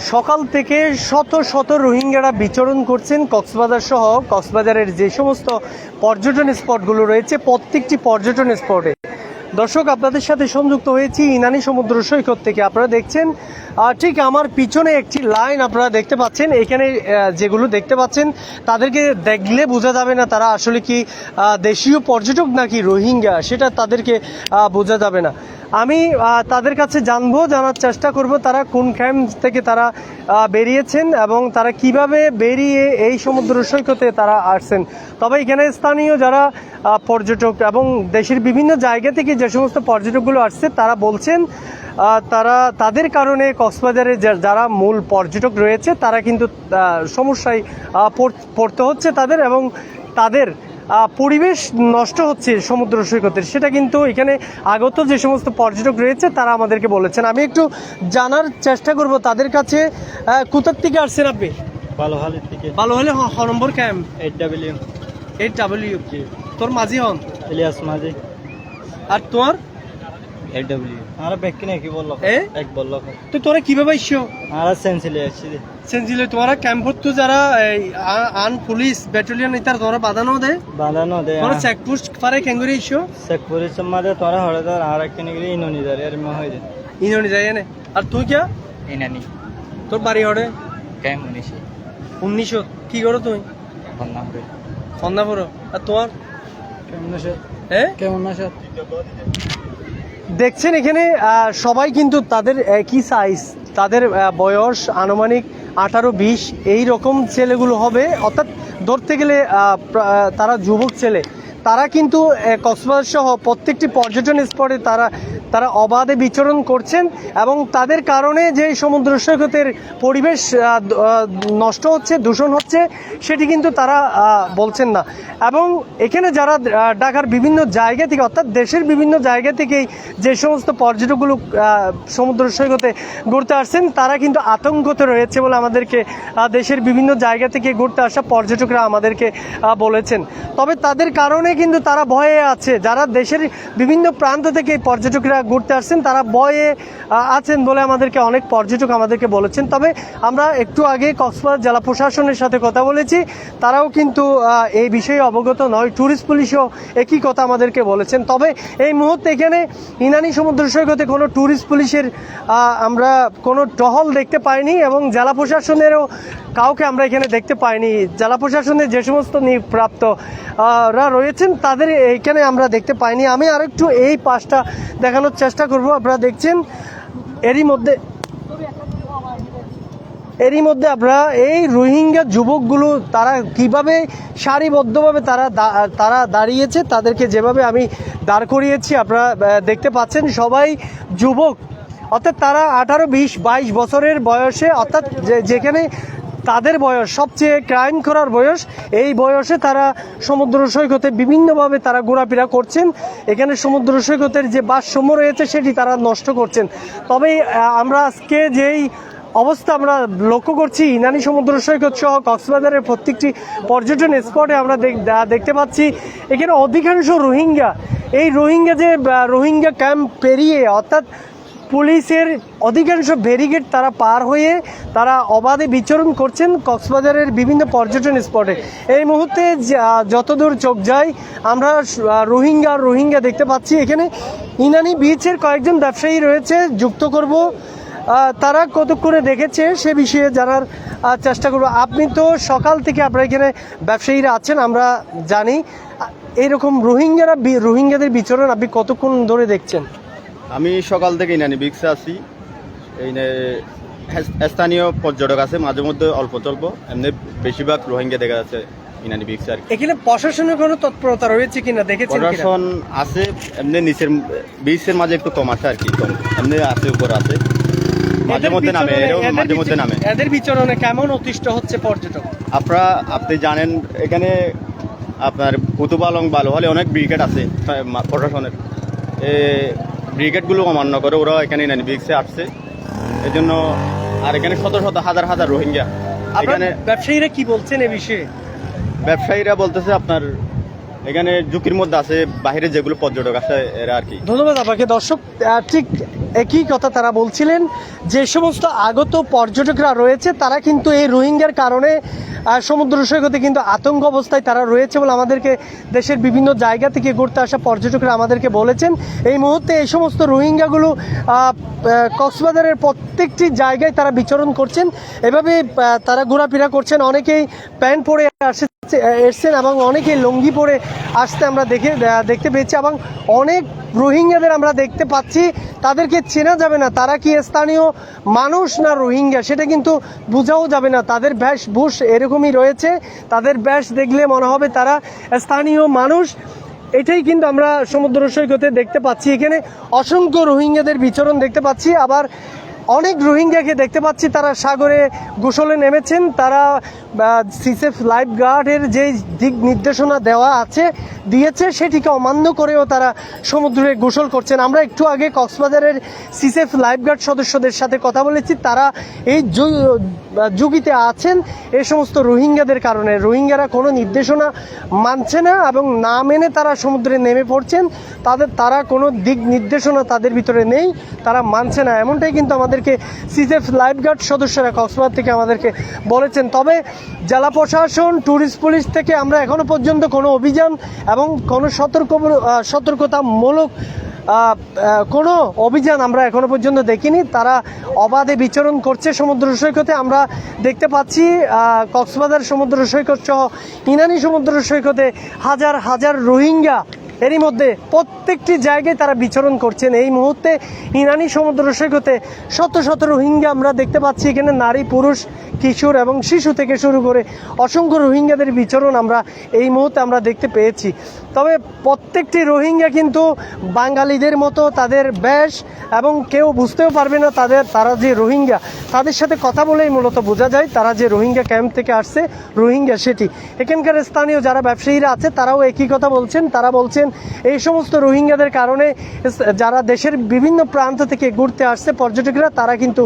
সকাল থেকে শত শত রোহিঙ্গারা বিচরণ করছেন কক্সবাজার সহ। কক্সবাজারের যে সমস্ত পর্যটন স্পটগুলো রয়েছে, প্রত্যেকটি পর্যটন স্পটে। দর্শক, আপনাদের সাথে সংযুক্ত হয়েছি ইনানি সমুদ্র সৈকত থেকে। আপনারা দেখছেন ঠিক আমার পিছনে একটি লাইন আপনারা দেখতে পাচ্ছেন। এখানে যেগুলো দেখতে পাচ্ছেন, তাদেরকে দেখলে বোঝা যাবে না তারা আসলে কি দেশীয় পর্যটক নাকি রোহিঙ্গা, সেটা তাদেরকে বোঝা যাবে না। আমি তাদের কাছে জানব, জানার চেষ্টা করব তারা কোন ক্যাম্প থেকে তারা বেরিয়েছেন এবং তারা কীভাবে বেরিয়ে এই সমুদ্র সৈকতে তারা আসছেন। তবে এখানে স্থানীয় যারা পর্যটক এবং দেশের বিভিন্ন জায়গা থেকে যে সমস্ত পর্যটকগুলো আসছে তারা বলছেন তারা তাদের কারণে কক্সবাজারে যারা মূল পর্যটক রয়েছে তারা কিন্তু সমস্যায় পড়তে হচ্ছে তাদের এবং তাদের পরিবেশ নষ্ট হচ্ছে সমুদ্র সৈকতের। সেটা কিন্তু এখানে আগত যে সমস্ত পর্যটক রয়েছে তারা আমাদেরকে বলেছেন। আমি একটু জানার চেষ্টা করব তাদের কাছে। কোথার থেকে আসছেন আপনি? থেকে। হ হ number camp. Eight W eight W তোর মাঝি হন? ইলিয়াস মাঝি। আর বলল? এক বলল। তো তোরা কীভাবে ইস্যো আর সেন্সিলি আসছি সেন্সিলে তোমারা ক্যাম্পত তো যারা এই, আ- আন পুলিশ ব্যাটালিয়ন ইতার তোরা বাধানো দেয় বাঁধানো দে তোরা চেকপোস্ট পারে মাঝে তোরা আর এর মে হয়ে যায় যায় এনে আর তুই ইনানি। তোর বাড়ি উনিশে। উনিশশো কি করো আর তোমার দেখছেন এখানে সবাই কিন্তু তাদের একই সাইজ তাদের বয়স আনুমানিক আঠারো বিশ এই রকম ছেলেগুলো হবে। অর্থাৎ ধরতে গেলে তারা যুবক ছেলে। তারা কিন্তু কক্সবাজার সহ প্রত্যেকটি পর্যটন স্পটে তারা তারা অবাধে বিচরণ করছেন এবং তাদের কারণে যে সমুদ্র সৈকতের পরিবেশ নষ্ট হচ্ছে, দূষণ হচ্ছে, সেটি কিন্তু তারা বলছেন না। এবং এখানে যারা ঢাকার বিভিন্ন জায়গা থেকে, অর্থাৎ দেশের বিভিন্ন জায়গা থেকেই যে সমস্ত পর্যটকগুলো সমুদ্র সৈকতে ঘুরতে আসছেন, তারা কিন্তু আতঙ্কতে রয়েছে বলে আমাদেরকে দেশের বিভিন্ন জায়গা থেকে ঘুরতে আসা পর্যটকরা আমাদেরকে বলেছেন। তবে তাদের কারণে কিন্তু তারা ভয়ে আছে। যারা দেশের বিভিন্ন প্রান্ত থেকে পর্যটকরা ঘুরতে আসছেন, তারা ভয়ে আছেন বলে আমাদেরকে অনেক পর্যটক আমাদেরকে বলেছেন। তবে আমরা একটু আগে কক্সবাজার জেলা প্রশাসনের সাথে কথা বলেছি। তারাও কিন্তু এই বিষয়ে অবগত নয়। ট্যুরিস্ট পুলিশও একই কথা আমাদেরকে বলেছেন। তবে এই মুহূর্তে এখানে ইনানি সমুদ্র সৈকতে কোনো ট্যুরিস্ট পুলিশের আমরা কোনো টহল দেখতে পাইনি এবং জেলা প্রশাসনেরও কাউকে আমরা এখানে দেখতে পাইনি। জেলা প্রশাসনের যে সমস্ত নিয়োগপ্রাপ্ত রয়েছেন, তাদের এইখানে আমরা দেখতে পাইনি। আমি আরেকটু এই পাশটা দেখানোর চেষ্টা করব, আপনারা দেখছেন? এরই মধ্যে এরই মধ্যে আমরা এই রোহিঙ্গা যুবকগুলো, তারা কীভাবে সারিবদ্ধভাবে তারা তারা দাঁড়িয়েছে, তাদেরকে যেভাবে আমি দাঁড় করিয়েছি, আপনারা দেখতে পাচ্ছেন, সবাই যুবক। অর্থাৎ তারা আঠারো, বিশ, বাইশ বছরের বয়সে, অর্থাৎ যেখানে তাদের বয়স, সবচেয়ে ক্রাইম করার বয়স, এই বয়সে তারা সমুদ্র সৈকতে বিভিন্নভাবে তারা ঘোরাফেরা করছেন। এখানে সমুদ্র সৈকতের যে ভারসাম্য রয়েছে, সেটি তারা নষ্ট করছেন। তবে আমরা আজকে যেই অবস্থা আমরা লক্ষ্য করছি, ইনানি সমুদ্র সৈকত সহ কক্সবাজারের প্রত্যেকটি পর্যটন স্পটে আমরা দেখ- দেখতে পাচ্ছি, এখানে অধিকাংশ রোহিঙ্গা। এই রোহিঙ্গা যে রোহিঙ্গা ক্যাম্প পেরিয়ে, অর্থাৎ পুলিশের অধিকাংশ ব্যারিকেড তারা পার হয়ে তারা অবাধে বিচরণ করছেন কক্সবাজারের বিভিন্ন পর্যটন স্পটে। এই মুহূর্তে যতদূর চোখ যায়, আমরা রোহিঙ্গা রোহিঙ্গা দেখতে পাচ্ছি। এখানে ইনানি বিচের কয়েকজন ব্যবসায়ী রয়েছে, যুক্ত করব। তারা কতক্ষণে দেখেছে সে বিষয়ে জানার চেষ্টা করব। আপনি তো সকাল থেকে আপনার এখানে ব্যবসায়ীরা আছেন, আমরা জানি। এইরকম রোহিঙ্গারা রোহিঙ্গাদের বিচরণ আপনি কতক্ষণ ধরে দেখছেন? আমি সকাল থেকে ইনানি বিক্সে আছি। এই স্থানীয় পর্যটক আছে মাঝে মধ্যে অল্প স্বল্প এমনি বেশিরভাগ রোহিঙ্গা দেখা যাচ্ছে ইনানি বিক্সে আর এখানে প্রশাসনের কোনো তৎপরতা রয়েছে কিনা? দেখেছেন কিনা? প্রশাসন আছে এমনি নিচের বিচের মাঝে একটু কম আছে আর কি কম। এমনি আছে উপর আছে। মাঝে মধ্যে নামে মাঝে মধ্যে নামে। এদের বিচরণে কেমন অতিষ্ঠ হচ্ছে পর্যটক? আপনারা আপনি জানেন এখানে আপনার কুতুব আলং ভালো হলে অনেক ব্রিগেড আছে প্রশাসনের। ব্রিগেডগুলো অমান্য করে ওরা এখানে বিক্সে আসছে। এই জন্য আর এখানে শত শত হাজার হাজার রোহিঙ্গা। এখানে ব্যবসায়ীরা কি বলছেন এ বিষয়ে? ব্যবসায়ীরা বলতেছে আপনার এখানে ঝুঁকির মধ্যে আছে বাইরে যেগুলো পর্যটক আছে, এরা আর কি। ধন্যবাদ আপনাকে। দর্শক ঠিক একই কথা তারা বলছিলেন, যে সমস্ত আগত পর্যটকরা রয়েছে, তারা কিন্তু এই রোহিঙ্গার কারণে সমুদ্র সৈকতে কিন্তু আতঙ্ক অবস্থায় তারা রয়েছে বলে আমাদেরকে দেশের বিভিন্ন জায়গা থেকে ঘুরতে আসা পর্যটকরা আমাদেরকে বলেছেন। এই মুহূর্তে এই সমস্ত রোহিঙ্গাগুলো কক্সবাজারের প্রত্যেকটি জায়গায় তারা বিচরণ করছেন। এভাবে তারা ঘোরাফেরা করছেন। অনেকেই প্যান্ট পরে এসছেন এবং অনেকে লুঙ্গি পরে আসতে আমরা দেখে দেখতে পেয়েছি এবং অনেক রোহিঙ্গাদের আমরা দেখতে পাচ্ছি, তাদেরকে চেনা যাবে না তারা কি স্থানীয় মানুষ না রোহিঙ্গা, সেটা কিন্তু বোঝাও যাবে না। তাদের ব্যাস বেশভূষ এরকমই রয়েছে, তাদের বেশ দেখলে মনে হবে তারা স্থানীয় মানুষ। এটাই কিন্তু আমরা সমুদ্র সৈকতে দেখতে পাচ্ছি, এখানে অসংখ্য রোহিঙ্গাদের বিচরণ দেখতে পাচ্ছি। আবার অনেক রোহিঙ্গাকে দেখতে পাচ্ছি, তারা সাগরে গোসলে নেমেছেন, তারা সিসেফ লাইফ গার্ডের যে দিক নির্দেশনা দেওয়া আছে, দিয়েছে, সেটিকে অমান্য করেও তারা সমুদ্রে গোসল করছেন। আমরা একটু আগে কক্সবাজারের সিসেফ লাইফ গার্ড সদস্যদের সাথে কথা বলেছি, তারা এই যুগিতে আছেন, এ সমস্ত রোহিঙ্গাদের কারণে। রোহিঙ্গারা কোনো নির্দেশনা মানছে না এবং না মেনে তারা সমুদ্রে নেমে পড়ছেন। তাদের, তারা কোনো দিক নির্দেশনা তাদের ভিতরে নেই, তারা মানছে না। এমনটাই কিন্তু আমাদেরকে সিসেফ লাইফগার্ড সদস্যরা কক্সবাজার থেকে আমাদেরকে বলেছেন। তবে জেলা প্রশাসন, ট্যুরিস্ট পুলিশ থেকে আমরা এখনও পর্যন্ত কোনো অভিযান এবং কোনো সতর্ক সতর্কতামূলক কোনো অভিযান আমরা এখনও পর্যন্ত দেখিনি। তারা অবাধে বিচরণ করছে সমুদ্র সৈকতে। আমরা দেখতে পাচ্ছি কক্সবাজার সমুদ্র সৈকত সহ ইনানি সমুদ্র সৈকতে হাজার হাজার রোহিঙ্গা এরই মধ্যে প্রত্যেকটি জায়গায় তারা বিচরণ করছেন। এই মুহূর্তে ইরানি সমুদ্র সৈকতে শত শত রোহিঙ্গা আমরা দেখতে পাচ্ছি। এখানে নারী, পুরুষ, কিশোর এবং শিশু থেকে শুরু করে অসংখ্য রোহিঙ্গাদের বিচরণ আমরা এই মুহূর্তে আমরা দেখতে পেয়েছি। তবে প্রত্যেকটি রোহিঙ্গা কিন্তু বাঙালিদের মতো তাদের বেশ এবং কেউ বুঝতেও পারবে না তাদের, তারা যে রোহিঙ্গা, তাদের সাথে কথা বলেই মূলত বোঝা যায় তারা যে রোহিঙ্গা ক্যাম্প থেকে আসছে, রোহিঙ্গা সেটি। এখানকার স্থানীয় যারা ব্যবসায়ীরা আছে, তারাও একই কথা বলছেন। তারা বলছেন, এই সমস্ত রোহিঙ্গাদের কারণে যারা দেশের বিভিন্ন প্রান্ত থেকে ঘুরতে আসছে পর্যটকরা, তারা কিন্তু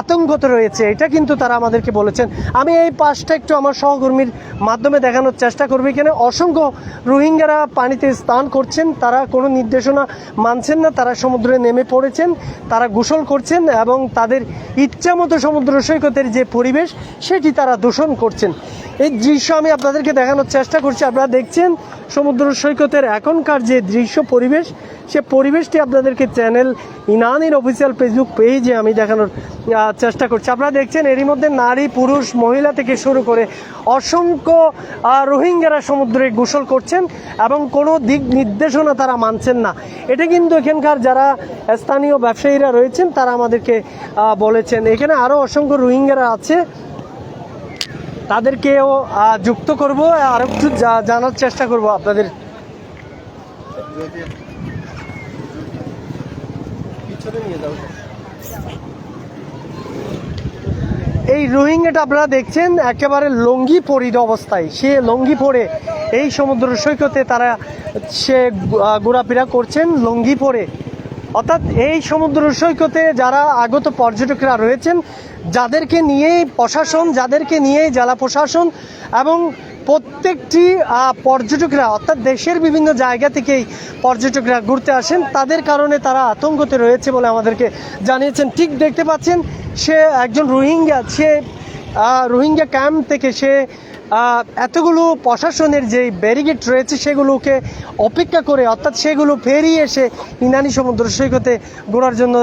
আতঙ্কত রয়েছে। এটা কিন্তু তারা আমাদেরকে বলেছেন। আমি এই পাশটা একটু আমার সহকর্মীর মাধ্যমে দেখানোর চেষ্টা করব। এখানে অসংখ্য রোহিঙ্গারা পানিতে স্নান করছেন, তারা কোনো নির্দেশনা মানছেন না, তারা সমুদ্রে নেমে পড়েছেন, তারা গোসল করছেন এবং তাদের ইচ্ছামতো সমুদ্র সৈকতের যে পরিবেশ, সেটি তারা দূষণ করছেন। এই দৃশ্য আমি আপনাদেরকে দেখানোর চেষ্টা করছি। আপনারা দেখছেন সমুদ্র সৈকতের এখনকার যে দৃশ্য পরিবেশ, সে পরিবেশটি আপনাদেরকে চ্যানেল ইনানির অফিসিয়াল ফেসবুক পেজে আমি দেখানোর চেষ্টা করছি। আপনারা দেখছেন এরই মধ্যে নারী, পুরুষ, মহিলা থেকে শুরু করে অসংখ্য রোহিঙ্গারা সমুদ্রে গোসল করছেন এবং কোনো দিক নির্দেশনা তারা মানছেন না। এটা কিন্তু এখানকার যারা স্থানীয় ব্যবসায়ীরা রয়েছেন, তারা আমাদেরকে বলেছেন। এখানে আরও অসংখ্য রোহিঙ্গারা আছে। তাদেরকেও যুক্ত করব, আর একটু জানার চেষ্টা করব আপনাদের। এই রোহিঙ্গাটা আপনারা দেখছেন, একেবারে লঙ্গি পরিদ অবস্থায়। সে লঙ্গি পরে এই সমুদ্র সৈকতে তারা, সে ঘোরাফেরা করছেন লঙ্গি পরে। অর্থাৎ এই সমুদ্র সৈকতে যারা আগত পর্যটকরা রয়েছেন যাদেরকে নিয়েই প্রশাসন, যাদেরকে নিয়েই জেলা প্রশাসন এবং প্রত্যেকটি পর্যটকরা, অর্থাৎ দেশের বিভিন্ন জায়গা থেকেই পর্যটকরা ঘুরতে আসেন, তাদের কারণে তারা আতঙ্কতে রয়েছে বলে আমাদেরকে জানিয়েছেন। ঠিক দেখতে পাচ্ছেন, সে একজন রোহিঙ্গা, সে রোহিঙ্গা ক্যাম্প থেকে সে এতগুলো প্রশাসনের যে ব্যারিগেড রয়েছে সেগুলোকে অপেক্ষা করে অর্থাৎ সেগুলো ফেরিয়ে এসে ইনানি সমুদ্র সৈকতে ঘোরার জন্য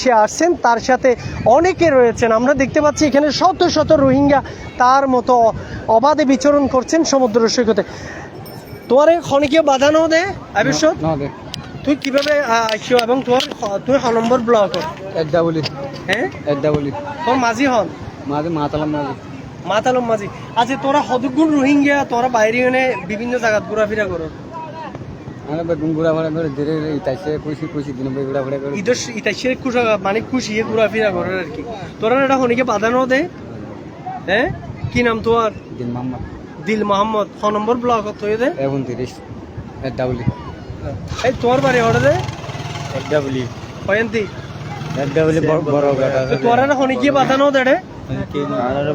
সে আসছেন। তার সাথে অনেকে রয়েছেন। আমরা দেখতে পাচ্ছি এখানে শত শত রোহিঙ্গা তার মতো অবাধে বিচরণ করছেন সমুদ্র সৈকতে। তোমার খনিকে বাধা ন দে। আবিষ্যৎ তুই কীভাবে আইছো এবং তোর তুই হ নম্বর ব্লক। বলি হ্যাঁ? বলি তোর মাঝি হন। মাঝে মাতালাম মাঝে। মাতালম মাঝি। আচ্ছা তোরা হদগুণ রোহিঙ্গা তোরা বাইরে এনে বিভিন্ন জায়গাত ঘোরাফেরা করো। মানে ঘোরাফেরা আর কি। তোরা এটা হনিকে বাধা ন দে। হ্যাঁ কি নাম দিল মোহাম্মদ। ছ নম্বর ব্লক তুই দে। এখন তিরিশ এই বাড়ি দে। বড় তোরা বাঁধানো দেড়ে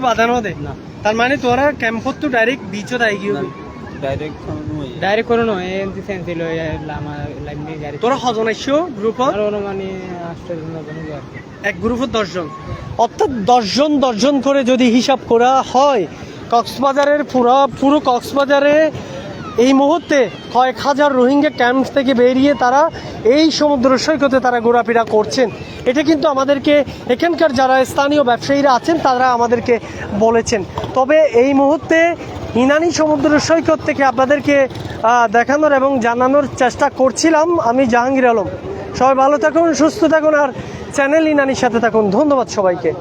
বাধা দে তার মানে তোরা ক্যাম্পত তো ডাইরেক্ট বিচত আই গিয়ে ডাইরেক্ট সেন্সি লামা গাড়ি তোরা হজন আর কি। এক দশজন দশজন দশজন করে যদি হিসাব করা হয় কক্সবাজারের পুরো পুরো কক্সবাজারে এই মুহূর্তে কয়েক হাজার রোহিঙ্গা ক্যাম্প থেকে বেরিয়ে তারা এই সমুদ্র সৈকতে তারা ঘোরাফেরা করছেন। এটা কিন্তু আমাদেরকে এখানকার যারা স্থানীয় ব্যবসায়ীরা আছেন, তারা আমাদেরকে বলেছেন। তবে এই মুহূর্তে ইনানি সমুদ্র সৈকত থেকে আপনাদেরকে দেখানোর এবং জানানোর চেষ্টা করছিলাম আমি জাহাঙ্গীর আলম। সবাই ভালো থাকুন, সুস্থ থাকুন, আর চ্যানেল ইনানির সাথে থাকুন। ধন্যবাদ সবাইকে।